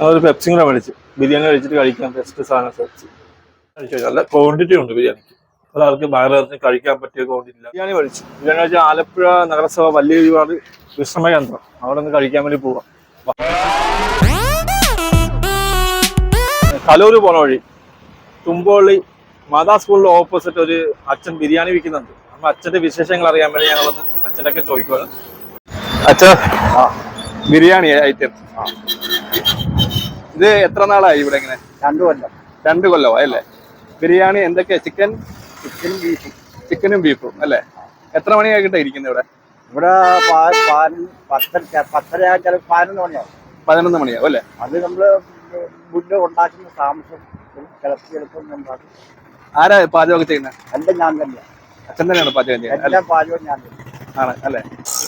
അതൊരു പെപ്സിയും കൂടെ മേടിച്ച്. ബിരിയാണി കഴിച്ചിട്ട് കഴിക്കാൻ ബെസ്റ്റ് സാധനം കഴിച്ചു നല്ല ക്വാണ്ടിറ്റി ഉണ്ട് ബിരിയാണിക്ക്. ഒരാൾക്ക് വയറിറങ്ങി കഴിക്കാൻ പറ്റിയ ക്വാണ്ടിറ്റി ഇല്ല. ബിരിയാണി കഴിച്ചു ബിരിയാണി കഴിച്ചാൽ ആലപ്പുഴ നഗരസഭ വലിയ ഒരുപാട് വിശ്രമ കേന്ദ്രം. അവിടെ നിന്ന് കഴിക്കാൻ വേണ്ടി പോവാം. കലൂർ പോണ വഴി തുമ്പോളി മാതാ സ്കൂളിന്റെ ഓപ്പോസിറ്റ് ഒരു അച്ഛൻ ബിരിയാണി വിൽക്കുന്നുണ്ട്. അപ്പൊ അച്ഛന്റെ വിശേഷങ്ങൾ അറിയാൻ വേണ്ടി ഞങ്ങളൊന്ന് അച്ഛനൊക്കെ ചോദിക്കുവാണ്. അച്ഛൻ ബിരിയാണി ഐറ്റം. ഇത് എത്ര നാളായി ഇവിടെ ഇങ്ങനെ? രണ്ടു കൊല്ലം. രണ്ട് കൊല്ലമായി അല്ലേ? ബിരിയാണി എന്തൊക്കെയാ? ചിക്കൻ? ചിക്കനും ബീഫും. ചിക്കനും ബീഫും അല്ലേ? എത്ര മണിയായിട്ടാ ഇരിക്കുന്നത് ഇവിടെ? ഇവിടെ പത്തര പത്തര പതിനൊന്ന് മണിയാവും. പതിനൊന്ന് മണിയാവും അല്ലേ? അത് നമ്മൾ ഉണ്ടാക്കുന്ന താമസം ഉണ്ടാക്കും. ആരാ പാചകം ചെയ്യുന്നത് എല്ലാം ഞാൻ തന്നെയാണ് അച്ഛൻ തന്നെയാണ് പാചകം ചെയ്യുന്നത് എല്ലാം പാചകം ഞാൻ തന്നെ ആണ് അല്ലേ?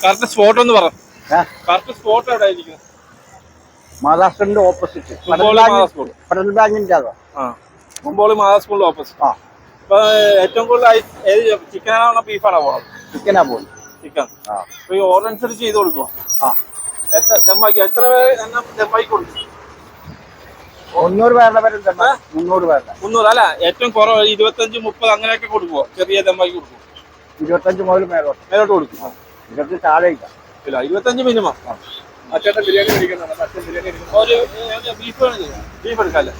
കറക്റ്റ് സ്പോട്ട് ഒന്ന് പറഞ്ഞു സ്പോട്ട് മഹാരാഷ്ട്രന്റെ ഓപ്പോസിറ്റ് ഫെഡറൽ ബാങ്കിന്റെ അതോ ആ. തുമ്പോളി മാതാ സ്കൂളിന്റെ ഓപ്പോസിറ്റ് ആ. ഏറ്റവും കൂടുതൽ ഏത് ചിക്കനാണോ ബീഫാണോ പോകണം ചിക്കനാ പോകുന്നത് ചിക്കൻ അപ്പൊ ഈ ഓർഡർ അനുസരിച്ച് ചെയ്ത് കൊടുക്കുമോ ആ. എത്ര ദമ്മാക്കി എത്ര പേര് എണ്ണം ദമ്മാക്കി കൊടുക്കും? മുന്നൂറ് പേരുടെ പേരും തന്നെ. മുന്നൂറ് പേരുടെ. മുന്നൂറ് അല്ല ഏറ്റവും കുറവ് ഇരുപത്തഞ്ച് മുപ്പത് അങ്ങനെയൊക്കെ കൊടുക്കുമോ ചെറിയ ദമ്മാക്കി കൊടുക്കും ഇരുപത്തഞ്ച് മുതൽ മേലോട്ട്. മേലോട്ട് കൊടുക്കും. ഇരുപത്തി താഴെ ഇല്ല ഇല്ല ഇരുപത്തഞ്ച് മിനിമം അച്ഛന്റെ ബിരിയാണി അച്ഛൻ ബിരിയാണി ഒരു ബീഫ് വേണം ബീഫ് എടുക്കാല്ലേ?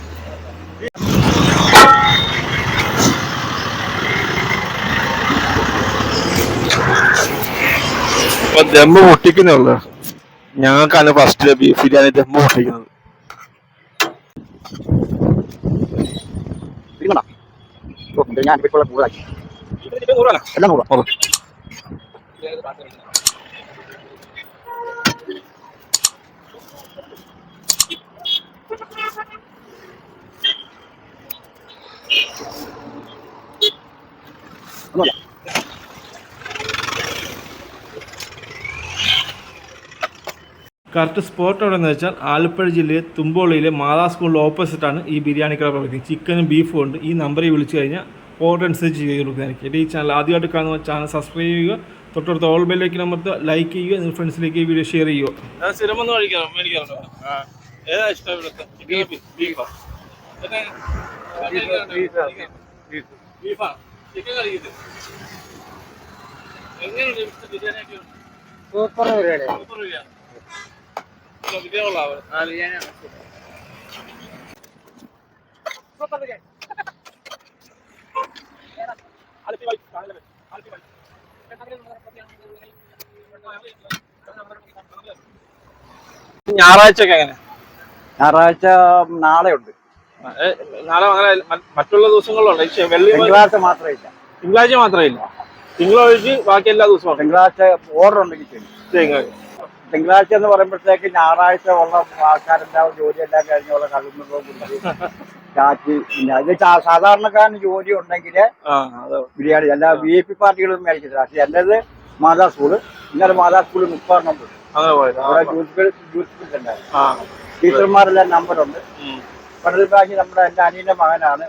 ഇപ്പൊ ദമ്മ് പൊട്ടിക്കുന്നേ ഉള്ളു. ഞങ്ങൾക്കാണ് ഫസ്റ്റ് ബീഫ് ബിരിയാണി ദമ്മ് പൊട്ടിക്കുന്നത്. ഞാൻ കൂടുതലാക്കി നൂറാണ് എല്ലാം നൂറാണ് ഒന്നുമില്ല കറക്റ്റ് സ്പോട്ട് എവിടെയെന്ന് വെച്ചാൽ ആലപ്പുഴ ജില്ലയിലെ തുമ്പോളിയിലെ മാതാ സ്കൂളിന്റെ ഓപ്പോസിറ്റാണ് ഈ ബിരിയാണി കട പ്രവർത്തിക്കുന്നത്. ചിക്കനും ബീഫും ഉണ്ട്. ഈ നമ്പറിൽ വിളിച്ചു കഴിഞ്ഞാൽ ഓർഡർ അനുസരിച്ച് ചെയ്ത് കൊടുക്കുന്നതായിരിക്കും. എന്റെ ഈ ചാനൽ ആദ്യമായിട്ട് കാണുന്ന ചാനൽ സബ്സ്ക്രൈബ് ചെയ്യുക. തൊട്ടടുത്ത ഓൾ ബെല്ലേക്ക് നമ്മുടെ ലൈക്ക് ചെയ്യുക നിങ്ങൾ ഫ്രണ്ട്സിലേക്ക് ഈ വീഡിയോ ഷെയർ ചെയ്യുക. സ്ഥിരമൊന്നും കഴിക്കാറോ ആ. ഏതാ ഇഷ്ടം ഇവിടുത്തെ? ബീഫാ ബീഫാ ചിക്കൻ കഴിക്കുന്നത് എങ്ങനെയുണ്ട് ഇവിടുത്തെ ബിരിയാണി. ഒക്കെ സൂപ്പർ ബിരിയാണി. സൂപ്പർ. ബിരിയാണി. ബിരിയാണി കൊള്ളാം ഞായറാഴ്ച ഒക്കെ എങ്ങനെ? ഞായറാഴ്ച നാളെ ഉണ്ട് നാളെ അങ്ങനെ മറ്റുള്ള ദിവസങ്ങളുണ്ട് തിങ്കളാഴ്ച മാത്രമേ ഇല്ല. തിങ്കളാഴ്ച മാത്രമേ ഇല്ല. തിങ്കളൊഴിച്ച് ബാക്കി എല്ലാ ദിവസവും തിങ്കളാഴ്ച ഓർഡർ ഉണ്ടെങ്കിൽ ചെയ്യും തിങ്കളാഴ്ച എന്ന് പറയുമ്പോഴത്തേക്ക് ഞായറാഴ്ച ഉള്ള ആൾക്കാരെല്ലാം ജോലിയെല്ലാം കഴിഞ്ഞുള്ള കഴുകുന്നതോ കുടിച്ച് ചാച്ചി പിന്നെ അത് സാധാരണക്കാരന് ജോലി ഉണ്ടെങ്കിൽ ബിരിയാണി അല്ല വി ഐ പി പാർട്ടികളും മേടിക്കത്തില്ല പക്ഷെ എന്റേത് മാതാ സ്കൂൾ. ഇന്നലെ മാതാ സ്കൂൾ പോയി. ആ, അവിടെ യൂത്ത് യൂത്ത് ഉണ്ടായിരുന്നു. ടീച്ചർമാരെല്ലാം നമ്പറുണ്ട്. ഫെഡറൽ ബാങ്ക് നമ്മുടെ എന്റെ അനിയന്റെ മകനാണ്.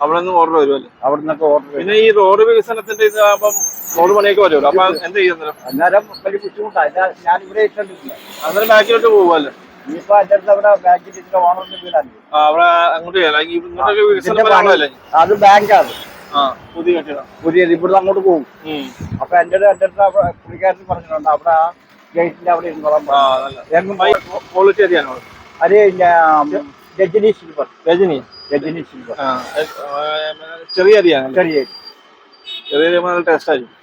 അവിടെ നിന്ന് ഓർഡർ വരുമല്ലോ അവിടെ നിന്നൊക്കെ ഓർഡർ പിന്നെ ഈ റോഡ് വികസനത്തിന്റെ ഇത് ആകുമ്പം റോഡ് പണിയൊക്കെ വരുമല്ലോ അപ്പൊ എന്ത് ചെയ്യുന്നത് അന്നേരം വലിയ ബുദ്ധിമുട്ടാണ് ഞാൻ- ഞാൻ ഇവിടെ ഇട്ടിട്ടില്ല അന്നേരം ബാക്കിലോട്ട് പോകുമല്ലോ ഇനിയിപ്പോ അവിടെ ഓണറിന്റെ വീടാണ്. അവിടെ അങ്ങോട്ട് അത് ബാങ്കാണ്. പുതിയ കെട്ടിടം. ഇവിടുന്ന് അങ്ങോട്ട് പോകും. അപ്പൊ എന്റെ ഒരു എന്റെ അടുത്ത് അവിടെ പറഞ്ഞിട്ടുണ്ട് അവിടെ ആ ഗേറ്റിന്റെ അവിടെ ഇരുന്നോളാം ക്വാളിറ്റി അറിയാനോ അത് രജനീഷ് രജനി സിൽവർ രജനി? രജനി സിൽവർ ചെറിയ അരിയാണ് ചെറിയ ചെറിയ ടേസ്റ്റ് ആയിരിക്കും.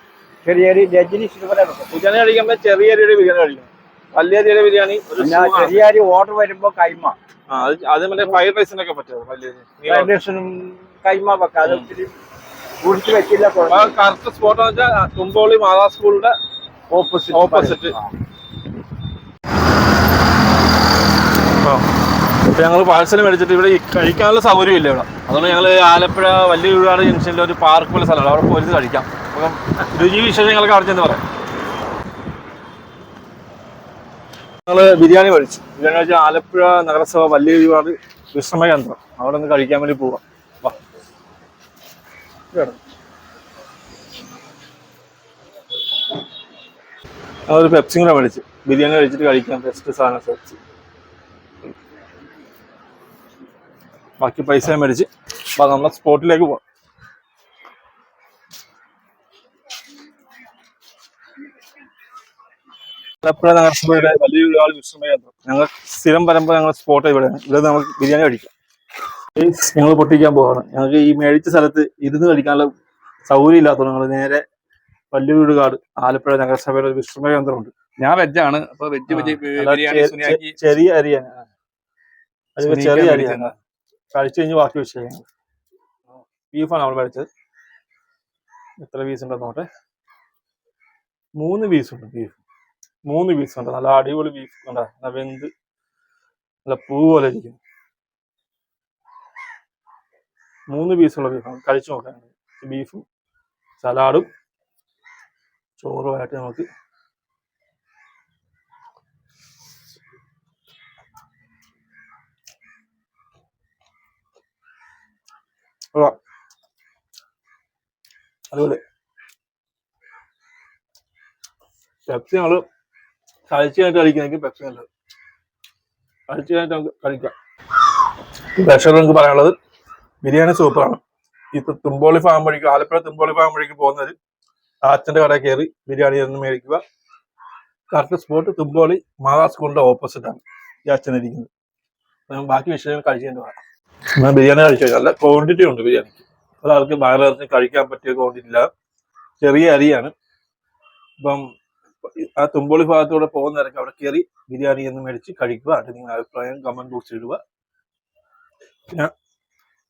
ചെറിയ രജനി സിൽവർ ബിരിയാണി കഴിക്കുമ്പോൾ ചെറിയ അരിയുടെ ബിരിയാണി വലിയ അരിയുടെ ബിരിയാണി ചെറിയാരി ഓർഡർ വരുമ്പോ കൈമ. അത് മറ്റേ ഫ്രൈഡ് റൈസിനൊക്കെ പറ്റുമോ നീളം. ഫൗണ്ടേഷനും കൈമ വെക്കാം. അത് ഒത്തിരി കുടിച്ച് വെച്ചില്ല കറക്റ്റ് സ്പോട്ട് എന്ന് വെച്ചാൽ തുമ്പോളി മാതാ സ്കൂളിന്റെ ഓപ്പോസിറ്റ് ഓപ്പോസിറ്റ് ഞങ്ങൾ പാഴ്സൽ മേടിച്ചിട്ട് ഇവിടെ കഴിക്കാനുള്ള സൗകര്യം ഇല്ല ഇവിടെ. അതുകൊണ്ട് ഞങ്ങൾ ആലപ്പുഴ വലിയ ഒരുപാട് ജംഗ്ഷനിലെ ഒരു പാർക്ക് പോലെ സ്ഥലമാണ്. അവിടെ പോലീസ് കഴിക്കാം. അപ്പം രുചി വിശേഷങ്ങളൊക്കെ അവിടെ ചെന്ന് പറയാം. ഞങ്ങൾ ബിരിയാണി കഴിച്ചു. ബിരിയാണി കഴിച്ചാൽ ആലപ്പുഴ നഗരസഭ വല്യവാട് വിശ്രമ കേന്ദ്രം. അവിടെ നിന്ന് കഴിക്കാൻ വേണ്ടി പോവാം. വാ. ഞങ്ങളൊരു പെപ്സിയും മേടിച്ചു. ബിരിയാണി കഴിച്ചിട്ട് കഴിക്കാം. ബെസ്റ്റ് സാധനം സെർച്ച് ബാക്കി പൈസ മേടിച്ച് അപ്പം നമ്മളെ സ്പോട്ടിലേക്ക് പോവാം. ആലപ്പുഴ നഗരസഭയുടെ വലിയൊരു ആൾ വിശ്രമ കേന്ദ്രം ഞങ്ങൾ സ്ഥിരം പരമ്പര ഞങ്ങൾ സ്പോട്ട് ഇവിടെ. ഇവിടെ നമുക്ക് ബിരിയാണി കഴിക്കാം. ഞങ്ങൾ പൊട്ടിക്കാൻ പോവാണ്. ഞങ്ങൾക്ക് ഈ മേടിച്ച സ്ഥലത്ത് ഇരുന്ന് കഴിക്കാനുള്ള സൗകര്യം ഇല്ലാത്തതുകൊണ്ട് ഞങ്ങൾ നേരെ വല്ലുവീട് കാട് ആലപ്പുഴ നഗരസഭയുടെ ഒരു വിശ്രമ കേന്ദ്രമുണ്ട്. ഞാൻ വെജാണ് അപ്പൊ വെജ് ചെറിയ അരിയാണ്. ചെറിയ. അരിയാണ്. കഴിച്ചു കഴിഞ്ഞ് ബാക്കി വെച്ചേക്കാം ബീഫാണ് നമ്മൾ മേടിച്ചത്. എത്ര പീസ് ഉണ്ടെന്ന് നോട്ടെ മൂന്ന് പീസ് ഉണ്ട് ബീഫ് മൂന്ന് പീസ് ഉണ്ട്? നല്ല അടിപൊളി പീസ് ഉണ്ട്? നല്ല വെന്ത് നല്ല പൂ പോലെ ഇരിക്കുന്നു. മൂന്ന് പീസുള്ള ബീഫാണ് കഴിച്ചു നോക്കാൻ ബീഫും സലാഡും ചോറുമായിട്ട് നമുക്ക്. അതുപോലെ പെപ്സി ഞങ്ങൾ കഴിച്ചു കഴിഞ്ഞിട്ട് കഴിക്കുന്നെങ്കിൽ പെപ്സി നല്ലത്. കഴിച്ചു കഴിഞ്ഞിട്ട് നമുക്ക് കഴിക്കാം പ്രേക്ഷകർ നമുക്ക് പറയാനുള്ളത് ബിരിയാണി സൂപ്പറാണ് ഇപ്പൊ തുമ്പോളി ഫാം വഴിക്ക് ആലപ്പുഴ തുമ്പോളി ഫാം വഴിക്ക് പോകുന്നവർ ആച്ചന്റെ കടയിൽ കയറി ബിരിയാണി ഒന്ന് മേടിക്കുക. കറക്റ്റ് സ്പോട്ട് തുമ്പോളി മാതാ സ്കൂളിന്റെ ഓപ്പോസിറ്റ് ആണ്. ഈ അച്ഛൻ ഇരിക്കുന്നത്. ബാക്കി വിഷയങ്ങൾ കഴിച്ചതിന്റെ പറയാം ഞാൻ ബിരിയാണി കഴിച്ചു നല്ല ക്വാണ്ടിറ്റി ഉണ്ട് ബിരിയാണിക്ക്. ഒരാൾക്ക് വയറിറങ്ങി കഴിക്കാൻ പറ്റിയ ക്വാണ്ടിറ്റി ഇല്ല. ചെറിയ അരിയാണ്. ഇപ്പം ആ തുമ്പോളി ഭാഗത്തൂടെ പോകുന്നവരൊക്കെ അവിടെ കയറി ബിരിയാണി എന്ന് മേടിച്ച് കഴിക്കുക. അത് നിങ്ങളുടെ അഭിപ്രായം കമന്റ് ബോക്സിൽ ഇടുക. പിന്നെ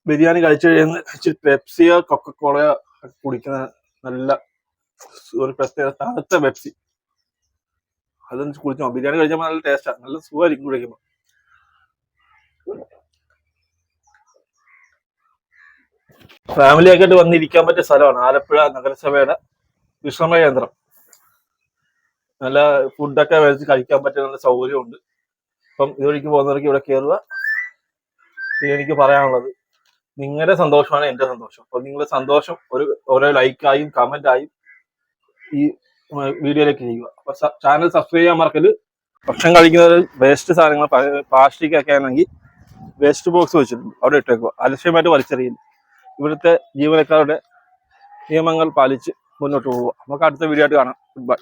ബിരിയാണി കഴിച്ചു കഴിയുന്ന ഇച്ചിരി പെപ്സിയോ കൊക്കക്കോളയോ കുടിക്കുന്ന നല്ല ഒരു പ്രത്യേക തണുത്ത പെപ്സി അതൊന്ന് കുടിച്ചോ. ബിരിയാണി കഴിച്ചപ്പോൾ നല്ല ടേസ്റ്റാണ് നല്ല സുഖമായിരിക്കും കുടിക്കുമ്പോൾ. ഫാമിലി ആയിട്ട് വന്നിരിക്കാൻ പറ്റിയ സ്ഥലമാണ് ആലപ്പുഴ നഗരസഭയുടെ വിശ്രമ കേന്ദ്രം നല്ല ഫുഡൊക്കെ മേടിച്ച് കഴിക്കാൻ പറ്റിയ നല്ല സൗകര്യമുണ്ട്. അപ്പം ഇതുവഴിക്ക് പോകുന്നവർക്ക് ഇവിടെ കയറുക എനിക്ക് പറയാനുള്ളത്. നിങ്ങളുടെ സന്തോഷമാണ് എന്റെ സന്തോഷം. അപ്പൊ നിങ്ങളുടെ സന്തോഷം ഒരു ഓരോ ലൈക്കായും കമന്റായും ഈ വീഡിയോയിലേക്ക് ചെയ്യുക. അപ്പൊ ചാനൽ സബ്സ്ക്രൈബ് ചെയ്യാൻ മറക്കൽ ഭക്ഷണം കഴിക്കുന്നവർ വേസ്റ്റ് സാധനങ്ങൾ പ്ലാസ്റ്റിക് ഒക്കെ ആണെങ്കിൽ വേസ്റ്റ് ബോക്സ് വെച്ചിട്ടുണ്ട്. അവിടെ ഇട്ടേക്കുക. അലക്ഷ്യമായിട്ട് വലിച്ചെറിയില്ല ഇവിടുത്തെ ജീവനക്കാരുടെ നിയമങ്ങൾ പാലിച്ച് മുന്നോട്ട് പോവുക. നമുക്ക് അടുത്ത വീഡിയോ ആയിട്ട് കാണാം. Good bye